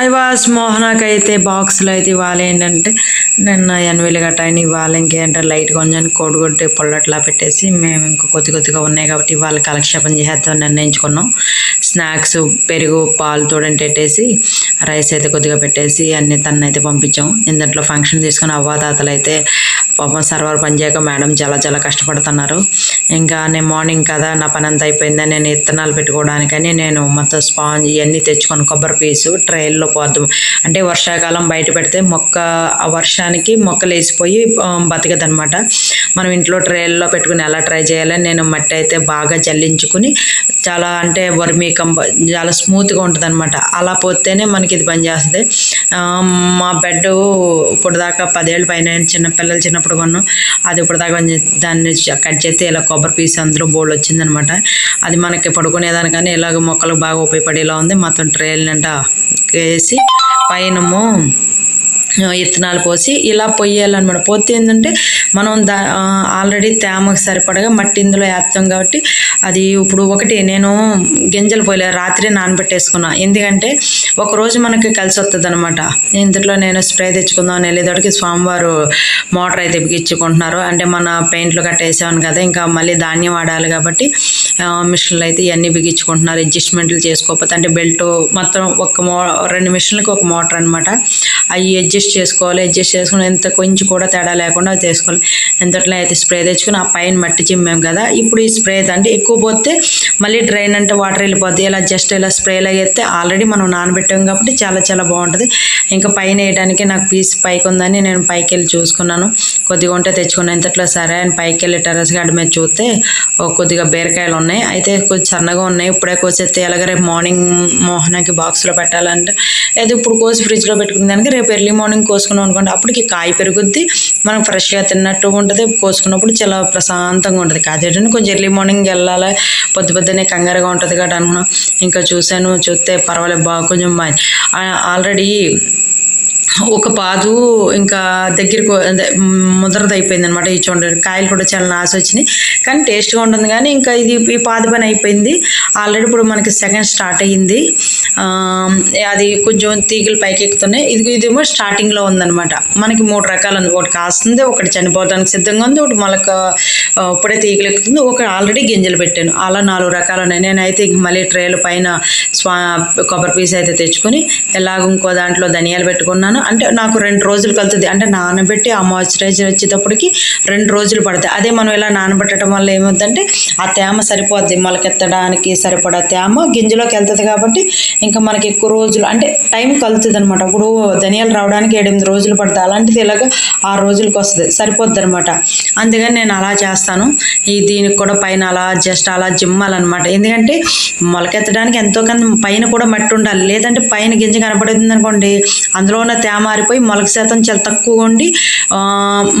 I was మోహనాకి అయితే బాక్స్లో అయితే ఇవ్వాలి. ఏంటంటే నిన్న ఎనవేలు గట్ట ఆయన ఇవ్వాలి. ఇంకేంటే లైట్ కొంచెం కోడిగుడ్డి పొల్లట్లా పెట్టేసి మేము ఇంకా కొద్ది కొద్దిగా ఉన్నాయి కాబట్టి ఇవాళ కాలక్షేపం చేసేద్దాం నిర్ణయించుకున్నాం. స్నాక్స్ పెరుగు పాలు తోడంటే పెట్టేసి రైస్ అయితే కొద్దిగా పెట్టేసి అన్ని తనైతే అయితే పంపించాం. ఇందట్లో ఫంక్షన్ తీసుకుని అవ్వాతాతలు అయితే పాపం సర్వర్ పనిచేయక మేడం చాలా చాలా కష్టపడుతున్నారు. ఇంకా నేను మార్నింగ్ కదా నా పని అంతా అయిపోయిందని నేను ఇత్తనాలు పెట్టుకోవడానికని నేను మొత్తం స్పాంజ్ ఇవన్నీ తెచ్చుకొని కొబ్బరి పీసు ట్రైల్లో పోద్దాం. అంటే వర్షాకాలం బయట పెడితే మొక్క ఆ వర్షానికి మొక్కలు వేసిపోయి బతకదు అనమాట మనం ఇంట్లో ట్రైల్లో పెట్టుకుని ఎలా ట్రై చేయాలని నేను మట్టి అయితే బాగా జల్లించుకుని చాలా అంటే వర్మీ కంప చాలా స్మూత్గా ఉంటుంది అనమాట అలా పోతేనే మనకి ఇది పనిచేస్తుంది మా బెడ్ ఇప్పుడు దాకా పదేళ్ళ పైన చిన్నపిల్లలు చిన్నప్పుడు కొన్నాం అది ఇప్పుడు దాకా దాన్ని కట్ చేస్తే ఇలా కొబ్బరి పీస్ అందులో బోర్డు వచ్చిందనమాట. అది మనకి పడుకునేదానికని ఇలాగ మొక్కలకు బాగా ఉపయోగపడేలా ఉంది. మొత్తం ట్రైల్ నిండా వేసి పైనము ఇత్తనాలు పోసి ఇలా పొయ్యాలన్నమాట. పోతే ఏంటంటే మనం దా ఆల్రెడీ తేమకు సరిపడగా మట్టి ఇందులో వేస్తాం కాబట్టి అది ఇప్పుడు ఒకటి నేను గింజలు పోయలే రాత్రి నానబెట్టేసుకున్నా. ఎందుకంటే ఒకరోజు మనకి కలిసి వస్తుంది అనమాట ఇందులో నేను స్ప్రే తెచ్చుకుందాం అని స్వామివారు మోటార్ అయితే బిగించుకుంటున్నారు. అంటే మన పెయింట్లు కట్టేసాను కదా ఇంకా మళ్ళీ ధాన్యం వాడాలి కాబట్టి మిషన్లు అయితే ఇవన్నీ బిగించుకుంటున్నారు. అడ్జస్ట్మెంట్లు చేసుకోకపోతే అంటే బెల్ట్ మొత్తం ఒక మో రెండు మిషన్లకి ఒక మోటార్ అనమాట అవి అడ్జస్ట్ చేసుకోవాలి అడ్జస్ట్ చేసుకుని ఎంత కొంచెం కూడా తేడా లేకుండా చేసుకోవాలి. ఎంతట్లో అయితే స్ప్రే తెచ్చుకుని ఆ పైన మట్టి చిమ్మాం కదా ఇప్పుడు ఈ స్ప్రే అంటే ఎక్కువ పోతే మళ్ళీ డ్రైన్ అంటే వాటర్ వెళ్ళిపోద్ది. ఇలా జస్ట్ ఇలా స్ప్రేలో చేస్తే ఆల్రెడీ మనం నానబెట్టాం కాబట్టి చాలా చాలా బాగుంటుంది. ఇంకా పైన వేయడానికి నాకు పీస్ పైకి ఉందని నేను పైకి వెళ్ళి చూసుకున్నాను. కొద్దిగా ఉంటే తెచ్చుకున్నాను ఎంతట్లో సరే అని పైకి వెళ్ళి టెరస్ గార్డ్ మీద చూస్తే కొద్దిగా బీరకాయలు ఉన్నాయి. అయితే కొంచెం సన్నగా ఉన్నాయి. ఇప్పుడే కోసేస్తే ఎలాగ రేపు మార్నింగ్ మోహనకి బాక్స్లో పెట్టాలంటే అయితే ఇప్పుడు కోసి ఫ్రిడ్జ్లో పెట్టుకునే దానికి రేపు ఎర్లీ మార్నింగ్ కోసుకున్నాం అనుకోండి అప్పటికి కాయ పెరుగుద్ది మనం ఫ్రెష్గా తిన్నట్టు ఉంటుంది కోసుకున్నప్పుడు చాలా ప్రశాంతంగా ఉంటుంది. కాదేటంటే కొంచెం ఎర్లీ మార్నింగ్ వెళ్ళాలి పొద్దు పొద్దునే కంగారుగా ఉంటుంది కాబట్టి అనుకున్నాం. ఇంకా చూశాను చూస్తే పర్వాలేదు బాగా కొంచెం ఆల్రెడీ ఒక పాదు ఇంకా దగ్గరకు అదే ముద్రది అయిపోయింది అనమాట ఈ చూడండి. కాయలు కూడా చాలా నాసి వచ్చినాయి. కానీ టేస్ట్గా ఉంటుంది కానీ ఇంకా ఇది ఈ పాదు పని అయిపోయింది. ఆల్రెడీ ఇప్పుడు మనకి సెకండ్ స్టార్ట్ అయ్యింది. అది కొంచెం తీగలు పైకి ఎక్కుతున్నాయి. ఇది ఇదేమో స్టార్టింగ్లో ఉందనమాట మనకి మూడు రకాలు ఉంది ఒకటి కాస్తుంది ఒకటి చనిపోవడానికి సిద్ధంగా ఉంది ఒకటి మొలక ఇప్పుడే తీగలు ఎక్కుతుంది. ఒకటి ఆల్రెడీ గింజలు పెట్టాను. అలా నాలుగు రకాలు ఉన్నాయి. నేనైతే మళ్ళీ ట్రేలు పైన స్వా కొబ్బరి పీస్ అయితే తెచ్చుకొని ఎలాగ ఇంకో దాంట్లో ధనియాలు పెట్టుకున్నాను. అంటే నాకు రెండు రోజులు కలుతుంది. అంటే నానబెట్టి ఆ మాయిశ్చరైజర్ వచ్చేటప్పటికి రెండు రోజులు పడతాయి. అదే మనం ఇలా నానబెట్టడం వల్ల ఏమవుతుందంటే ఆ తేమ సరిపోద్ది. మొలకెత్తడానికి సరిపడా తేమ గింజలోకి వెళ్తుంది కాబట్టి ఇంకా మనకి ఎక్కువ రోజులు అంటే టైం కలుతుంది అనమాట ఇప్పుడు ధనియాలు రావడానికి ఏడెనిమిది రోజులు పడతాయి. అలాంటిది ఇలాగ ఆరు రోజులకి వస్తుంది. సరిపోద్ది అనమాట అందుకని నేను అలా చేస్తాను. ఈ దీనికి కూడా పైన అలా జస్ట్ అలా జిమ్మాలన్నమాట. ఎందుకంటే మొలకెత్తడానికి ఎంతో కొంత పైన కూడా మట్టి ఉండాలి. లేదంటే పైన గింజ కనపడుతుంది అనుకోండి అందులో ఉన్న తేమ ఆరిపోయి మొలక శాతం చాలా తక్కువ ఉండి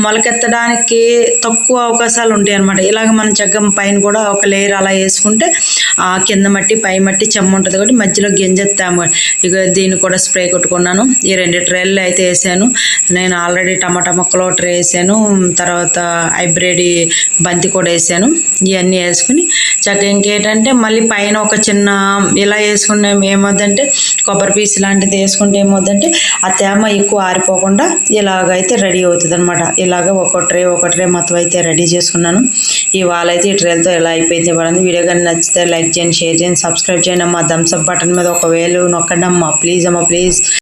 మొలకెత్తడానికి తక్కువ అవకాశాలు ఉంటాయి అనమాట ఇలాగ మనం జగ్గం పైన కూడా ఒక లేయర్ అలా వేసుకుంటే ఆ కింద మట్టి పై మట్టి చెమ్మ ఉంటుంది కాబట్టి మధ్యలో గింజెత్తాము ఇక దీన్ని కూడా స్ప్రే కొట్టుకున్నాను. ఈ రెండు ట్రేలు అయితే వేసాను. నేను ఆల్రెడీ టమాటా మొక్కలు ట్రే వేసాను. తర్వాత హైబ్రిడ్ బంతి కూడా వేసాను. ఇవన్నీ వేసుకుని చక్కగా ఇంకేంటంటే మళ్ళీ పైన ఒక చిన్న ఇలా వేసుకున్నాం ఏమవుతుందంటే కొబ్బరి పీస్ లాంటిది వేసుకుంటే ఏమవుతుందంటే ఆ తేమ ఎక్కువ ఆరిపోకుండా ఇలాగైతే రెడీ అవుతుంది అనమాట ఇలాగ ఒక ట్రే ఒక ట్రే మొత్తం అయితే రెడీ చేసుకున్నాను. ఇవాళ అయితే ఈ ట్రేలతో ఎలా అయిపోయింది. పడింది వీడియో కానీ నచ్చితే లైక్ చేయండి షేర్ చేయండి సబ్స్క్రైబ్ చేయండి అమ్మా. థమ్స్అప్ బటన్ మీద ఒక వేలు నొక్కండి అమ్మా. ప్లీజ్ అమ్మా ప్లీజ్.